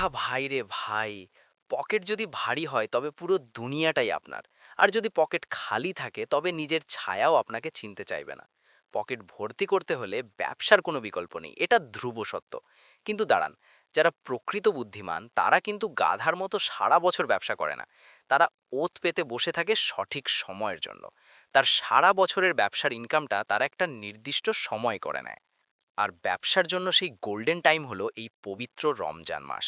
আহা ভাই রে ভাই পকেট যদি ভারী হয় তবে পুরো দুনিয়াটাই আপনার। আর যদি পকেট খালি থাকে তবে নিজের ছায়াও আপনাকে চিনতে চাইবে না। পকেট ভর্তি করতে হলে ব্যবসার কোনো বিকল্প নেই, এটা ধ্রুব সত্য। কিন্তু দাঁড়ান, যারা প্রকৃত বুদ্ধিমান তারা কিন্তু গাধার মতো সারা বছর ব্যবসা করে না। তারা ওত পেতে বসে থাকে সঠিক সময়ের জন্য। তার সারা বছরের ব্যবসার ইনকামটা তারা একটা নির্দিষ্ট সময় করে নেয়। আর ব্যবসার জন্য সেই গোল্ডেন টাইম হলো এই পবিত্র রমজান মাস।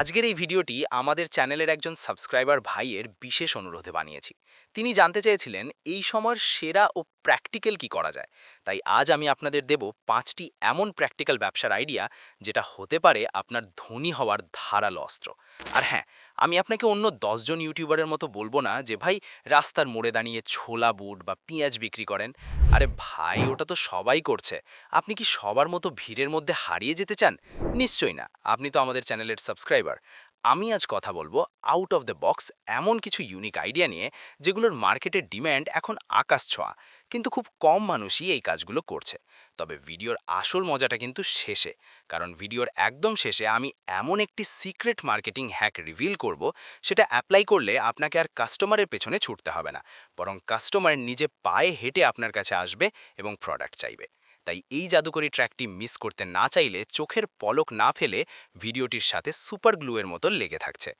আজকের এই ভিডিওটি আমাদের চ্যানেলের একজন সাবস্ক্রাইবার ভাইয়ের বিশেষ অনুরোধে বানিয়েছি। তিনি জানতে চেয়েছিলেন এই সময়ের সেরা ও প্র্যাকটিক্যাল কি করা যায়। তাই আজ আমি আপনাদের দেব পাঁচটি এমন প্র্যাকটিক্যাল ব্যবসার আইডিয়া যেটা হতে পারে আপনার ধনী হওয়ার ধারালো অস্ত্র। আর হ্যাঁ আমি আপনাকে অন্য দশজন ইউটিউবারের মতো বলব না যে, ভাই, রাস্তার মোড়ে দাঁড়িয়ে ছোলা বুট বা পেঁয়াজ বিক্রি করেন। আরে ভাই, ওটা তো সবাই করছে। আপনি কি সবার মতো ভিড়ের মধ্যে হারিয়ে যেতে চান? নিশ্চয়ই না। আপনি তো আমাদের চ্যানেলের সাবস্ক্রাইবার। আমি আজ কথা বলব আউট অফ দ্য বক্স এমন কিছু ইউনিক আইডিয়া নিয়ে, যেগুলোর মার্কেটের ডিম্যান্ড এখন আকাশ ছোঁয়া। কিন্তু খুব কম মানুষই এই কাজগুলো করছে। তবে ভিডিওর আসল মজাটা কিন্তু শেষে। কারণ ভিডিওর একদম শেষে আমি এমন একটি সিক্রেট মার্কেটিং হ্যাক রিভিল করব, সেটা অ্যাপ্লাই করলে আপনাকে আর কাস্টমারের পেছনে ছুটতে হবে না। বরং কাস্টমার নিজে পায়ে হেঁটে আপনার কাছে আসবে এবং প্রোডাক্ট চাইবে। তাই এই জাদুকরি ট্র্যাকটি মিস করতে না চাইলে চোখের পলক না ফেলে ভিডিওটির সাথে সুপার গ্লুয়ের মতো লেগে থাকছে।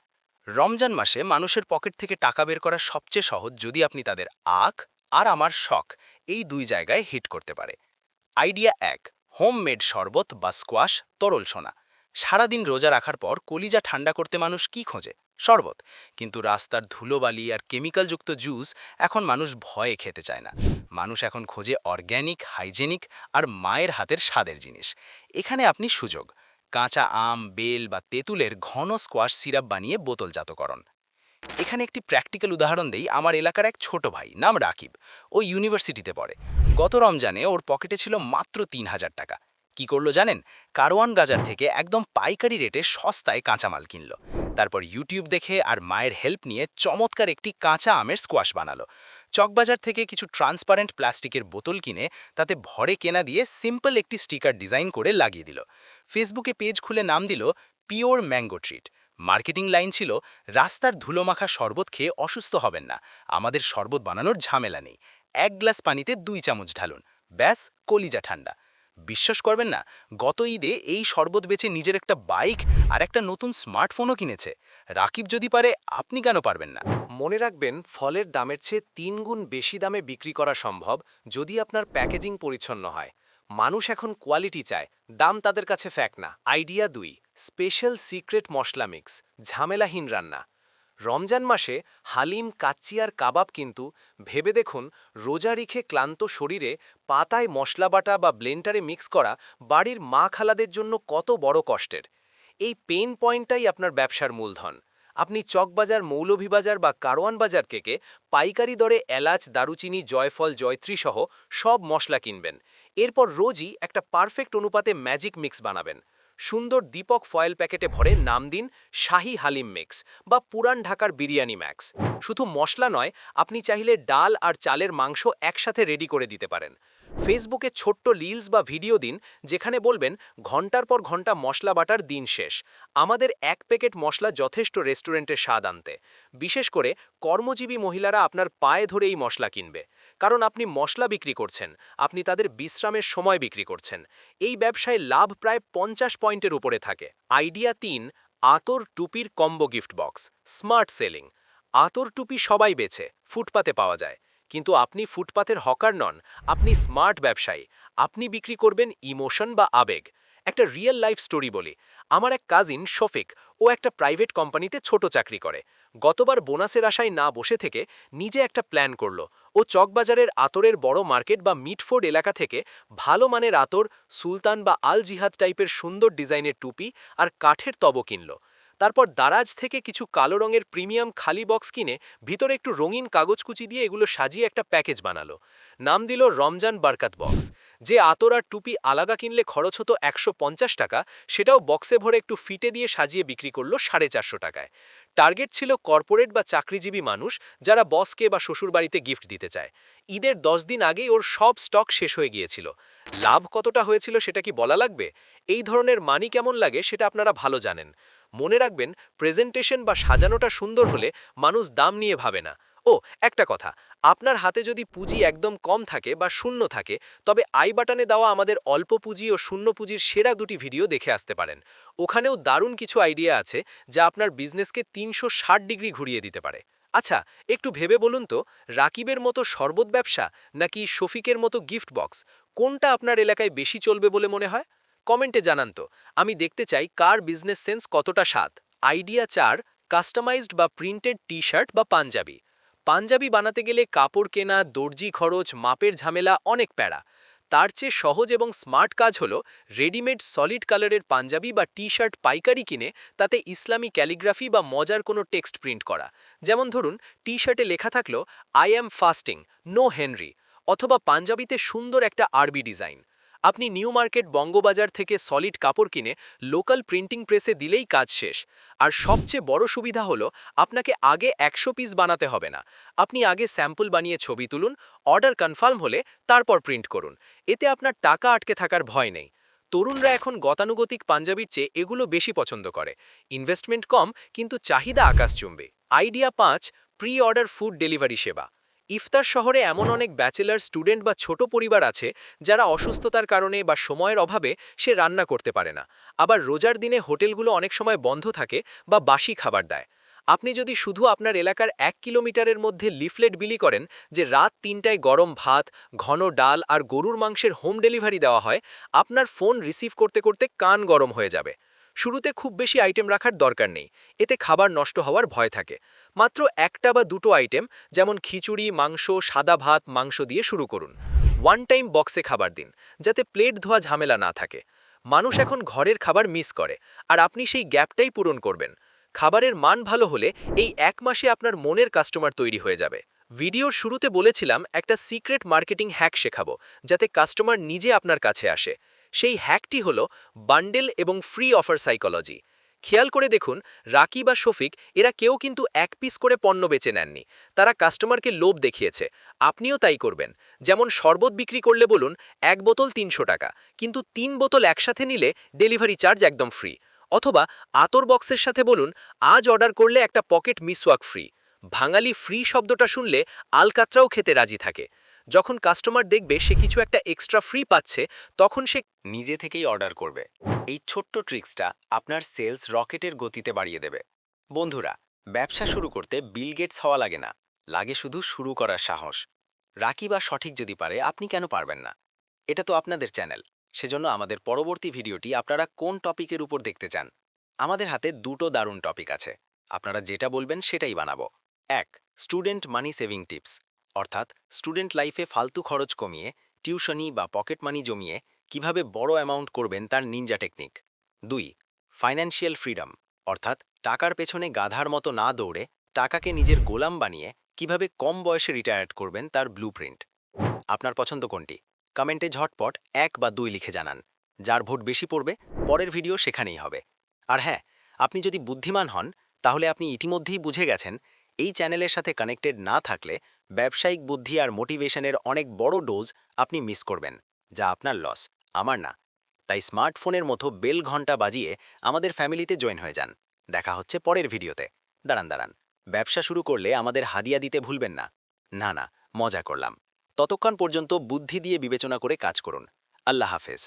রমজান মাসে মানুষের পকেট থেকে টাকা বের করা সবচেয়ে সহজ যদি আপনি তাদের আখ আর আমার শখ এই দুই জায়গায় হিট করতে পারে। আইডিয়া এক, হোমমেড শরবত বা স্কোয়াশ তরল সোনা। সারাদিন রোজা রাখার পর কলিজা ঠান্ডা করতে মানুষ কি খোঁজে? শরবত। কিন্তু রাস্তার ধুলোবালি আর কেমিক্যালযুক্ত জুস এখন মানুষ ভয়ে খেতে চায় না। মানুষ এখন খোঁজে অর্গ্যানিক, হাইজেনিক আর মায়ের হাতের স্বাদের জিনিস। এখানে আপনি সুযোগ। কাঁচা আম, বেল বা তেঁতুলের ঘন স্কোয়াশ সিরাপ বানিয়ে বোতলজাতকরণ। এখানে একটি প্র্যাকটিক্যাল উদাহরণ দেই। আমার এলাকার এক ছোট ভাই, নাম রাকিব। ও ইউনিভার্সিটিতে পড়ে। গত রমজানে ওর পকেটে ছিল মাত্র তিন হাজার টাকা। কি করল জানেন? কারওয়ান গাজার থেকে একদম পাইকারি রেটে সস্তায় কাঁচামাল কিনলো। তারপর ইউটিউব দেখে আর মায়ের হেল্প নিয়ে চমৎকার একটি কাঁচা আমের স্কোয়াশ বানালো। চকবাজার থেকে কিছু ট্রান্সপারেন্ট প্লাস্টিকের বোতল কিনে তাতে ভরে কেনা দিয়ে সিম্পল একটি স্টিকার ডিজাইন করে লাগিয়ে দিল। ফেসবুকে পেজ খুলে নাম দিল pure mango treat marketing line ছিল, রাস্তার ধুলোমাখা শরবত খেয়ে অসুস্থ হবেন না। আমাদের শরবত বানানোর ঝামেলা নেই। এক গ্লাস পানিতে দুই চামচ ঢালুন। ব্যাস, কলিজা ঠান্ডা। বিশ্বাস করবেন না, গত ঈদে এই শরবত বেচে নিজের একটা বাইক আর একটা নতুন স্মার্টফোনও কিনেছে। রাকিব যদি পারে, আপনি কেন পারবেন না? মনে রাখবেন, ফলের দামের চেয়ে তিন গুণ বেশি দামে বিক্রি করা সম্ভব যদি আপনার প্যাকেজিং পরিচ্ছন্ন হয়। মানুষ এখন কোয়ালিটি চায়, দাম তাদের কাছে ফ্যাক না, আইডিয়া দুই। স্পেশাল সিক্রেট মশলা মিক্স, ঝামেলাহীন রান্না। রমজান মাসে হালিম, কাচ্চি আর কাবাব কিন্তু, ভেবে দেখুন, রোজা রিখে ক্লান্ত শরীরে পাতায় মশলা বাটা বা ব্লেন্ডারে মিক্স করা বাড়ির মা খালাদের জন্য কত বড় কষ্টের। এই পেন পয়েন্টটাই আপনার ব্যবসার মূলধন। আপনি চকবাজার, মৌলভীবাজার বা কারওয়ান বাজার থেকে পাইকারি দরে এলাচ, দারুচিনি, জয়ফল, জয়ত্রী সহ সব মশলা কিনবেন। এরপর রোজই একটা পারফেক্ট অনুপাতে ম্যাজিক মিক্স বানাবেন। সুন্দর দীপক ফয়েল প্যাকেটে ভরে নাম দিন শাহি হালিম মিক্স বা পুরান ঢাকার বিরিয়ানি ম্যাক্স শুধু মশলা নয়, আপনি চাইলে ডাল আর চালের মাংস একসাথে রেডি করে দিতে পারেন। ফেসবুকে ছোট্ট রিলস বা ভিডিও দিন, যেখানে বলবেন, ঘণ্টার পর ঘণ্টা মশলা বাটার দিন শেষ। আমাদের এক প্যাকেট মশলা যথেষ্ট রেস্টুরেন্টে স্বাদ আনতে। বিশেষ করে কর্মজীবী মহিলারা আপনার পায়ে ধরে এই মশলা কিনবে। কারণ আপনি মশলা বিক্রি করছেন, আপনি তাদের বিশ্রামের সময় বিক্রি করছেন। এই ব্যবসায় লাভ প্রায় পঞ্চাশ পয়েন্টের উপরে থাকে। আইডিয়া তিন, আতর টুপির combo gift box, smart selling. আতর টুপি সবাই বেছে, ফুটপাতে পাওয়া যায়। কিন্তু আপনি ফুটপাতের হকার নন, আপনি স্মার্ট ব্যবসায়ী। আপনি বিক্রি করবেন ইমোশন বা আবেগ। একটা রিয়েল লাইফ স্টোরি বলি। আমার এক কাজিন, শফিক, ও একটা প্রাইভেট কোম্পানিতে ছোট চাকরি করে। গতবার বোনাসের আশায় না বসে থেকে নিজে একটা প্ল্যান করল ও চকবাজারের আতরের বড় মার্কেট বা মিটফোর্ড এলাকা থেকে ভালো মানের আতর, সুলতান বা আল জিহাদ টাইপের সুন্দর ডিজাইনের টুপি আর কাঠের তব কিনল। তারপর দারাজ থেকে কিছু কালো রঙের প্রিমিয়াম খালি বক্স কিনে ভিতরে একটু রঙিন কাগজ কুচি দিয়ে এগুলো সাজিয়ে একটা প্যাকেজ বানালো। নাম দিল রমজান বারকাত বক্স। যে আতর আর টুপি আলাদা কিনলে খরচ হতো একশো পঞ্চাশ টাকা, সেটাও বক্সে ভরে একটু ফিটে দিয়ে সাজিয়ে বিক্রি করল সাড়ে চারশো টাকায়। টার্গেট ছিল কর্পোরেট বা চাকরিজীবী মানুষ যারা বসকে বা শ্বশুরবাড়িতে গিফট দিতে চায়। ঈদের দশ দিন আগেই ওর সব স্টক শেষ হয়ে গিয়েছিল। লাভ কতটা হয়েছিল সেটা কি বলা লাগবে? এই ধরনের মানি কেমন লাগে সেটা আপনারা ভালো জানেন। মনে রাখবেন, প্রেজেন্টেশন বা সাজানোটা সুন্দর হলে মানুষ দাম নিয়ে ভাবে না। ও, একটা কথা। আপনার হাতে যদি পুঁজি একদম কম থাকে বা শূন্য থাকে, তবে আই বাটনে দেওয়া আমাদের অল্প পুঁজি ও শূন্য পুঁজির সেরা দুটি ভিডিও দেখে আসতে পারেন। ওখানেও দারুণ কিছু আইডিয়া আছে যা আপনার বিজনেসকে তিনশো ষাট ডিগ্রি ঘুরিয়ে দিতে পারে। আচ্ছা একটু ভেবে বলুন তো, রাকিবের মতো শরবত ব্যবসা নাকি শফিকের মতো গিফট বক্স, কোনটা আপনার এলাকায় বেশি চলবে বলে মনে হয়? কমেন্টে জানান তো। আমি দেখতে চাই কার বিজনেস সেন্স কতটা স্বাদ আইডিয়া চার, কাস্টমাইজড বা প্রিন্টেড টি শার্ট বা পাঞ্জাবি। পাঞ্জাবি বানাতে গেলে কাপড় কেনা, দর্জি খরচ, মাপের ঝামেলা অনেক প্যারা। তার চেয়ে সহজ এবং স্মার্ট কাজ হলো রেডিমেড সলিড কালারের পাঞ্জাবি বা টি শার্ট পাইকারি কিনে তাতে ইসলামী ক্যালিগ্রাফি বা মজার কোনো টেক্সট প্রিন্ট করা। যেমন ধরুন টি শার্টে লেখা থাকল, I am fasting, no Henry, অথবা পাঞ্জাবিতে সুন্দর একটা আরবি ডিজাইন। আপনি নিউ মার্কেট বঙ্গবাজার থেকে সলিড কাপড় কিনে লোকাল প্রিন্টিং প্রেসে দিলেই কাজ শেষ। আর সবচেয়ে বড় সুবিধা হলো, আপনাকে আগে একশো পিস বানাতে হবে না। আপনি আগে স্যাম্পল বানিয়ে ছবি তুলুন, অর্ডার কনফার্ম হলে তারপর প্রিন্ট করুন। এতে আপনার টাকা আটকে থাকার ভয় নেই। তরুণরা এখন গতানুগতিক পাঞ্জাবির চেয়ে এগুলো বেশি পছন্দ করে। ইনভেস্টমেন্ট কম, কিন্তু চাহিদা আকাশচুম্বে আইডিয়া পাঁচ প্রি অর্ডার ফুড ডেলিভারি সেবা। ইফতার শহরে এমন অনেক ব্যাচেলার স্টুডেন্ট বা ছোট পরিবার আছে যারা অসুস্থতার কারণে বা সময়ের অভাবে সে রান্না করতে পারে না। আবার রোজার দিনে হোটেলগুলো অনেক সময় বন্ধ থাকে বা বাসি খাবার দেয়। আপনি যদি শুধু আপনার এলাকার এক কিলোমিটারের মধ্যে লিফলেট বিলি করেন যে রাত তিনটায় গরম ভাত, ঘন ডাল আর গরুর মাংসের হোম ডেলিভারি দেওয়া হয়, আপনার ফোন রিসিভ করতে করতে কান গরম হয়ে যাবে। শুরুতে খুব বেশি আইটেম রাখার দরকার নেই। এতে খাবার নষ্ট হওয়ার ভয় থাকে। মাত্র একটা বা দুটো আইটেম যেমন খিচুড়ি, মাংস, সাদা ভাত, মাংস দিয়ে শুরু করুন। ওয়ান টাইম বক্সে খাবার দিন, যাতে প্লেট ধোয়া ঝামেলা না থাকে। মানুষ এখন ঘরের খাবার মিস করে, আর আপনি সেই গ্যাপটাই পূরণ করবেন। খাবারের মান ভালো হলে এই এক মাসে আপনার মনের কাস্টমার তৈরি হয়ে যাবে। ভিডিওর শুরুতে বলেছিলাম একটা সিক্রেট মার্কেটিং হ্যাক শেখাবো, যাতে কাস্টমার নিজে আপনার কাছে আসে। সেই হ্যাকটি হলো বান্ডেল এবং ফ্রি অফার সাইকোলজি খেয়াল করে দেখুন রাকি বা শফিক, এরা কেউ কিন্তু এক পিস করে পণ্য বেচে নেননি। তারা কাস্টমারকে লোভ দেখিয়েছে। আপনিও তাই করবেন। যেমন শরবত বিক্রি করলে বলুন, এক বোতল তিনশো টাকা। কিন্তু তিন বোতল একসাথে নিলে ডেলিভারি চার্জ একদম ফ্রি। অথবা আতর বক্সের সাথে বলুন, আজ অর্ডার করলে একটা পকেট মিসওয়াক ফ্রি। ভাঙালি ফ্রি শব্দটা শুনলে আলকাতরাও খেতে রাজি থাকে। যখন কাস্টমার দেখবে সে কিছু একটা এক্সট্রা ফ্রি পাচ্ছে, তখন সে নিজে থেকেই অর্ডার করবে। এই ছোট্ট ট্রিক্সটা আপনার সেলস রকেটের গতিতে বাড়িয়ে দেবে। বন্ধুরা, ব্যবসা শুরু করতে বিল গেটস হওয়া লাগে না। লাগে শুধু শুরু করার সাহস। রাকি বা সঠিক যদি পারে, আপনি কেন পারবেন না? এটা তো আপনাদের চ্যানেল সেজন্য আমাদের পরবর্তী ভিডিওটি আপনারা কোন টপিকের উপর দেখতে চান? আমাদের হাতে দুটো দারুণ টপিক আছে। আপনারা যেটা বলবেন সেটাই বানাবো। এক স্টুডেন্ট মানি সেভিং টিপস অর্থাৎ স্টুডেন্ট লাইফে ফালতু খরচ কমিয়ে, টিউশনি বা পকেট মানি জমিয়ে কীভাবে বড় অ্যামাউন্ট করবেন তার নিনজা টেকনিক। দুই, ফাইন্যান্সিয়াল ফ্রিডম, অর্থাৎ টাকার পেছনে গাধার মতো না দৌড়ে টাকাকে নিজের গোলাম বানিয়ে কীভাবে কম বয়সে রিটায়ার্ড করবেন তার ব্লুপ্রিন্ট। আপনার পছন্দ কোনটি? কমেন্টে ঝটপট এক বা দুই লিখে জানান। যার ভোট বেশি পড়বে, পরের ভিডিও সেখানেই হবে। আর হ্যাঁ আপনি যদি বুদ্ধিমান হন, তাহলে আপনি ইতিমধ্যেই বুঝে গেছেন, এই চ্যানেলের সাথে কানেক্টেড না থাকলে ব্যবসায়িক বুদ্ধি আর মোটিভেশনের অনেক বড় ডোজ আপনি মিস করবেন, যা আপনার লস, আমার না। তাই স্মার্টফোনের মতো বেল ঘণ্টা বাজিয়ে আমাদের ফ্যামিলিতে জয়েন হয়ে যান। দেখা হচ্ছে পরের ভিডিওতে। দাঁড়ান দাঁড়ান। ব্যবসা শুরু করলে আমাদের হাদিয়া দিতে ভুলবেন না। না না, মজা করলাম। ততক্ষণ পর্যন্ত বুদ্ধি দিয়ে বিবেচনা করে কাজ করুন। আল্লাহ হাফেজ।